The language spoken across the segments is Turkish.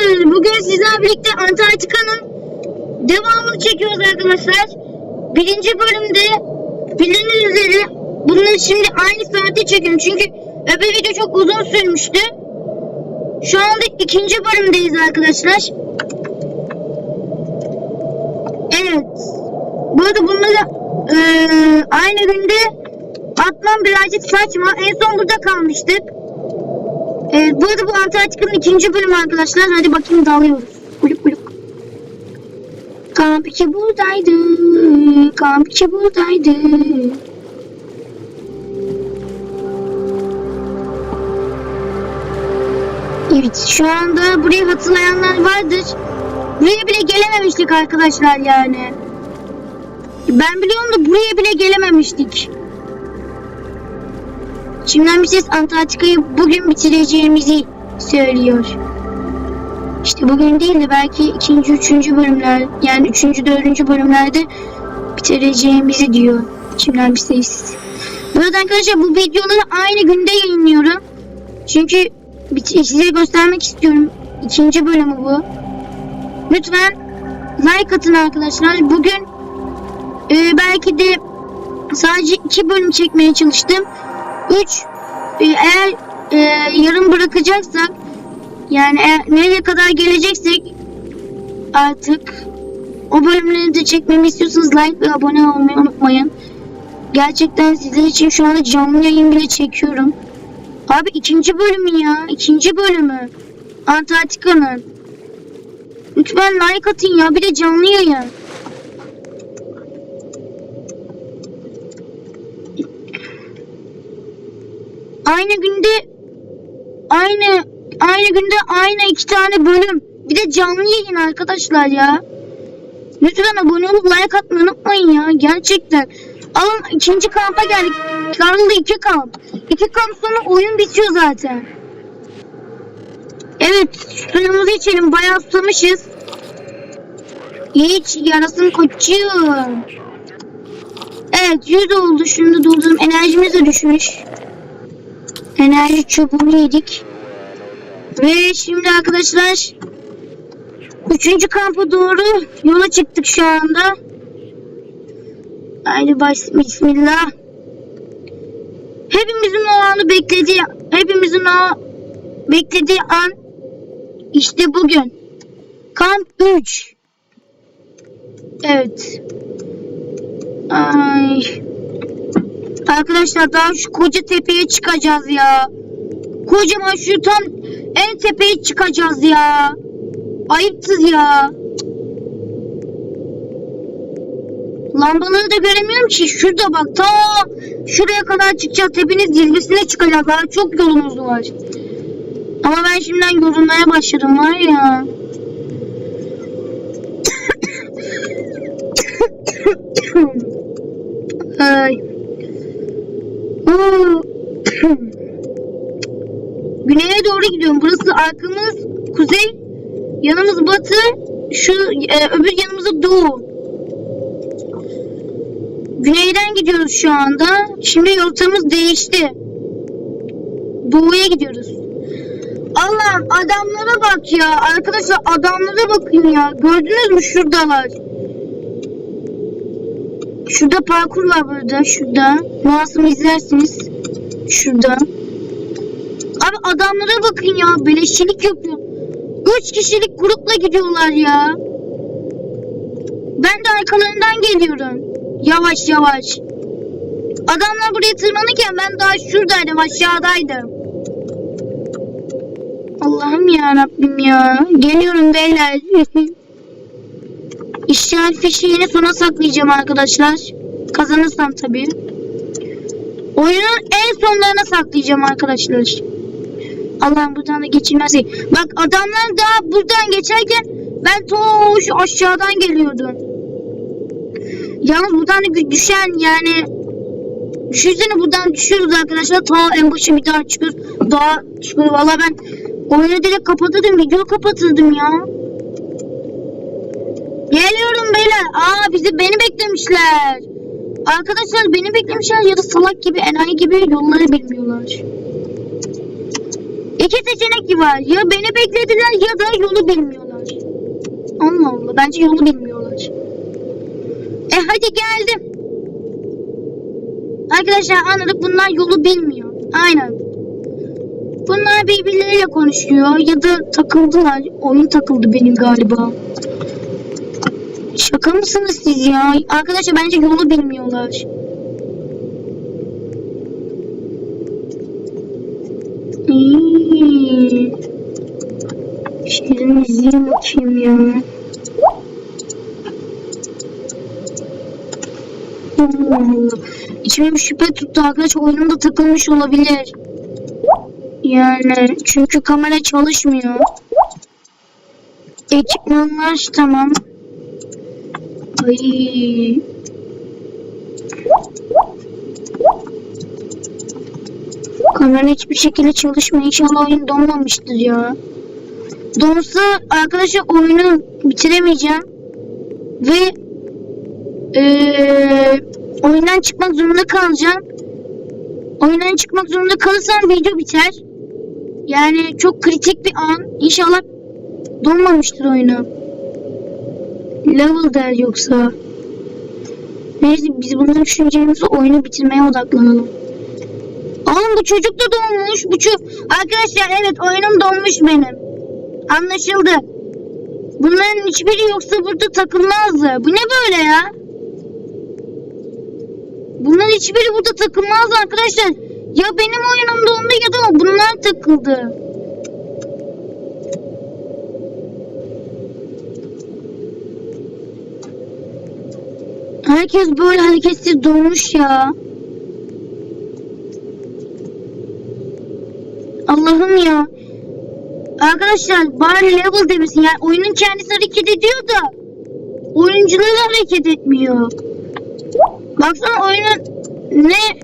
arkadaşlar bugün sizlerle birlikte Antarktika'nın devamını çekiyoruz arkadaşlar. Birinci bölümde bildiğiniz üzere bunları şimdi aynı saatte çekiyorum çünkü öbür video çok uzun sürmüştü. Şu anda ikinci bölümdeyiz arkadaşlar. Evet. Bu arada bunları eee, aynı günde atmam birazcık saçma. En son burada kalmıştık. Evet, bu arada bu Antarktika'nın ikinci bölümü arkadaşlar. Hadi bakayım dalıyoruz. Kulüp kulüp. Kamp içi buradaydı. Kamp içi buradaydı. Evet şu anda burayı hatırlayanlar vardır. Buraya bile gelememiştik arkadaşlar yani. Ben biliyorum da buraya bile gelememiştik. Şimdiden bir ses Antarktika'yı bugün bitireceğimizi söylüyor. İşte bugün değil de belki ikinci, üçüncü bölümler yani üçüncü, dördüncü bölümlerde bitireceğimizi diyor. Şimdiden bir ses. Bu arada arkadaşlar bu videoları aynı günde yayınlıyorum. Çünkü bit- size göstermek istiyorum. İkinci bölümü bu. Lütfen like atın arkadaşlar. Bugün e, belki de sadece iki bölüm çekmeye çalıştım. 3 eğer e, yarım bırakacaksak yani eğer nereye kadar geleceksek artık o bölümleri de çekmemi istiyorsanız like ve abone olmayı unutmayın. Gerçekten sizler için şu anda canlı yayın bile çekiyorum. Abi ikinci bölümü ya. ikinci bölümü. Antarktika'nın. Lütfen like atın ya. Bir de canlı yayın. Aynı günde aynı aynı günde aynı iki tane bölüm. Bir de canlı yayın arkadaşlar ya. Lütfen abone olup like atmayı unutmayın ya. Gerçekten. Alın ikinci kampa geldik. Kaldı iki kamp. İki kamp sonra oyun bitiyor zaten. Evet suyumuzu içelim. Bayağı susamışız. İç yarasın koçum. Evet 100 oldu. Şimdi doldurdum. Enerjimiz de düşmüş. Enerji çubuğunu yedik. Ve şimdi arkadaşlar üçüncü kampa doğru yola çıktık şu anda. Haydi baş bismillah. Hepimizin o anı beklediği, hepimizin o beklediği an işte bugün. Kamp 3. Evet. Ay. Arkadaşlar daha şu koca tepeye çıkacağız ya. Kocaman şu tam en tepeye çıkacağız ya. Ayıpsız ya. Lambaları da göremiyorum ki. Şurada bak ta şuraya kadar çıkacağız. Tepenin zirvesine çıkacağız. Daha çok yolumuz var. Ama ben şimdiden yorulmaya başladım var ya. Ay. Güneye doğru gidiyorum. Burası arkamız kuzey, yanımız batı, şu e, öbür yanımız doğu. Güneyden gidiyoruz şu anda. Şimdi rotamız değişti. Doğuya gidiyoruz. Allah'ım adamlara bak ya. Arkadaşlar adamlara bakın ya. Gördünüz mü şuradalar. Şurada parkur var burada. Şurada. Masum izlersiniz. Şurada. Abi adamlara bakın ya. Beleşçilik yapıyor. Üç kişilik grupla gidiyorlar ya. Ben de arkalarından geliyorum. Yavaş yavaş. Adamlar buraya tırmanırken ben daha şuradaydım aşağıdaydım. Allah'ım ya Rabbim ya. Geliyorum beyler. İşaret fişeğini sona saklayacağım arkadaşlar. Kazanırsam tabii. Oyunun en sonlarına saklayacağım arkadaşlar. Allah'ım buradan da geçilmez değil. Bak adamlar daha buradan geçerken ben to şu aşağıdan geliyordum. Yalnız buradan da düşen yani düşünsene buradan düşüyoruz arkadaşlar. Ta en başa bir daha çıkıyoruz. Daha çıkıyor. Valla ben oyunu direkt kapatırdım. Video kapatırdım ya. Geliyorum beyler. Aa bizi beni beklemişler. Arkadaşlar beni beklemişler ya da salak gibi enayi gibi yolları bilmiyorlar. İki seçenek var. Ya beni beklediler ya da yolu bilmiyorlar. Allah Allah. Bence yolu bilmiyorlar. E hadi geldim. Arkadaşlar anladık bunlar yolu bilmiyor. Aynen. Bunlar birbirleriyle konuşuyor ya da takıldılar. Oyun takıldı benim galiba. Şaka mısınız siz ya? Arkadaşlar bence yolu bilmiyorlar. İyi. Şirin izleyeyim bakayım ya. İçime bir şüphe tuttu arkadaşlar oyunum da takılmış olabilir. Yani çünkü kamera çalışmıyor. Ekipmanlar tamam. Ay. Kamera hiçbir şekilde çalışmıyor. İnşallah oyun donmamıştır ya. Donsa arkadaşlar oyunu bitiremeyeceğim. Ve eee oyundan çıkmak zorunda kalacağım. Oyundan çıkmak zorunda kalırsam video biter. Yani çok kritik bir an. İnşallah donmamıştır oyunu. Level der yoksa. Neyse biz bunu düşüneceğimiz oyunu bitirmeye odaklanalım. Oğlum bu çocuk da donmuş. Bu çocuk... Arkadaşlar evet oyunum donmuş benim. Anlaşıldı. Bunların hiçbiri yoksa burada takılmazdı. Bu ne böyle ya? Bunların hiçbiri burada takılmaz arkadaşlar. Ya benim oyunum dondu ya da bunlar takıldı. Herkes böyle hareketsiz durmuş ya. Allah'ım ya. Arkadaşlar bari level demesin. Yani oyunun kendisi hareket ediyor da oyuncuları hareket etmiyor. Baksana oyunun ne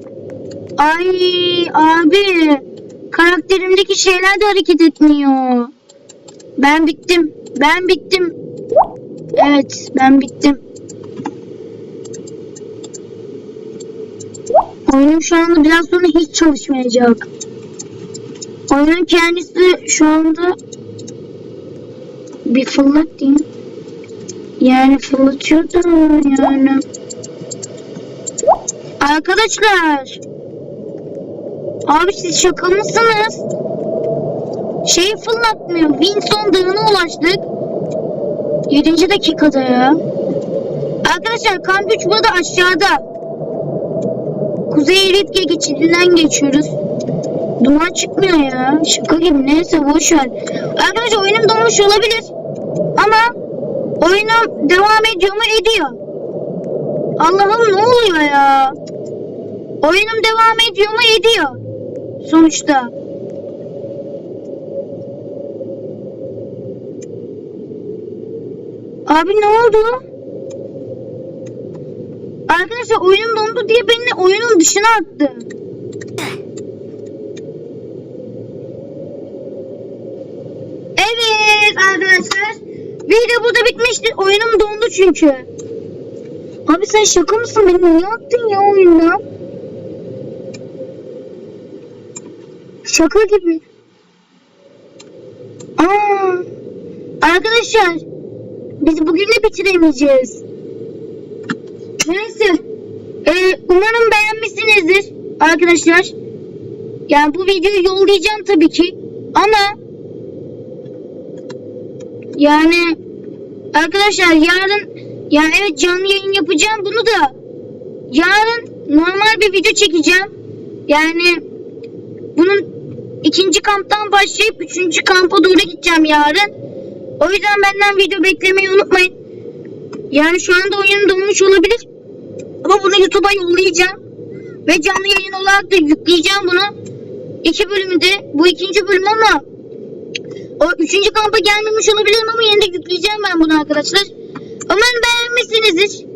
Ay abi karakterimdeki şeyler de hareket etmiyor. Ben bittim. Ben bittim. Evet ben bittim. Oyunum şu anda biraz sonra hiç çalışmayacak. Oyunun kendisi şu anda bir fırlat diyeyim. Yani fırlatıyor da yani. Arkadaşlar. Abi siz şaka mısınız? Şeyi fırlatmıyor. Winson Dağı'na ulaştık. 7. dakikada ya. Arkadaşlar kamp 3 burada aşağıda. Kuzey Ritge geçidinden geçiyoruz. Duman çıkmıyor ya. Şaka gibi neyse boş ver. Arkadaşlar oyunum donmuş olabilir. Ama oyunum devam ediyor mu ediyor. Allah'ım ne oluyor ya? Oyunum devam ediyor mu ediyor. Sonuçta. Abi ne oldu? Arkadaşlar oyunum dondu diye beni oyunun dışına attı. Evet arkadaşlar. Video burada bitmiştir. Oyunum dondu çünkü. Abi sen şaka mısın? Beni niye attın ya oyundan? Şaka gibi. Aa, arkadaşlar biz bugün de bitiremeyeceğiz. Neyse. Ee, umarım beğenmişsinizdir arkadaşlar. Yani bu videoyu yollayacağım tabii ki. Ama yani arkadaşlar yarın yani evet canlı yayın yapacağım bunu da yarın normal bir video çekeceğim. Yani bunun ikinci kamptan başlayıp üçüncü kampa doğru gideceğim yarın. O yüzden benden video beklemeyi unutmayın. Yani şu anda oyun donmuş olabilir. Ama bunu YouTube'a yollayacağım. Ve canlı yayın olarak da yükleyeceğim bunu. İki bölümü de bu ikinci bölüm ama o üçüncü kampa gelmemiş olabilirim ama yine de yükleyeceğim ben bunu arkadaşlar. Umarım beğenmişsinizdir.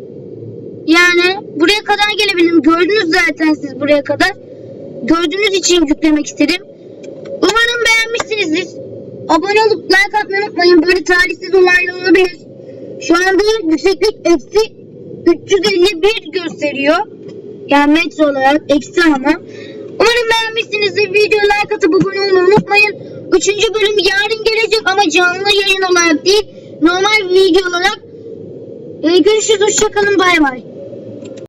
Yani buraya kadar gelebilirim. Gördünüz zaten siz buraya kadar. Gördüğünüz için yüklemek istedim. Umarım beğenmişsinizdir. Abone olup like atmayı unutmayın. Böyle talihsiz olaylar olabilir. Şu anda yükseklik eksi 351 gösteriyor. Yani metre olarak eksi ama. Umarım beğenmişsinizdir. Videoya like atıp abone olmayı unutmayın. üçüncü bölüm yarın gelecek ama canlı yayın olarak değil normal video olarak. Ee, görüşürüz hoşçakalın bay bay.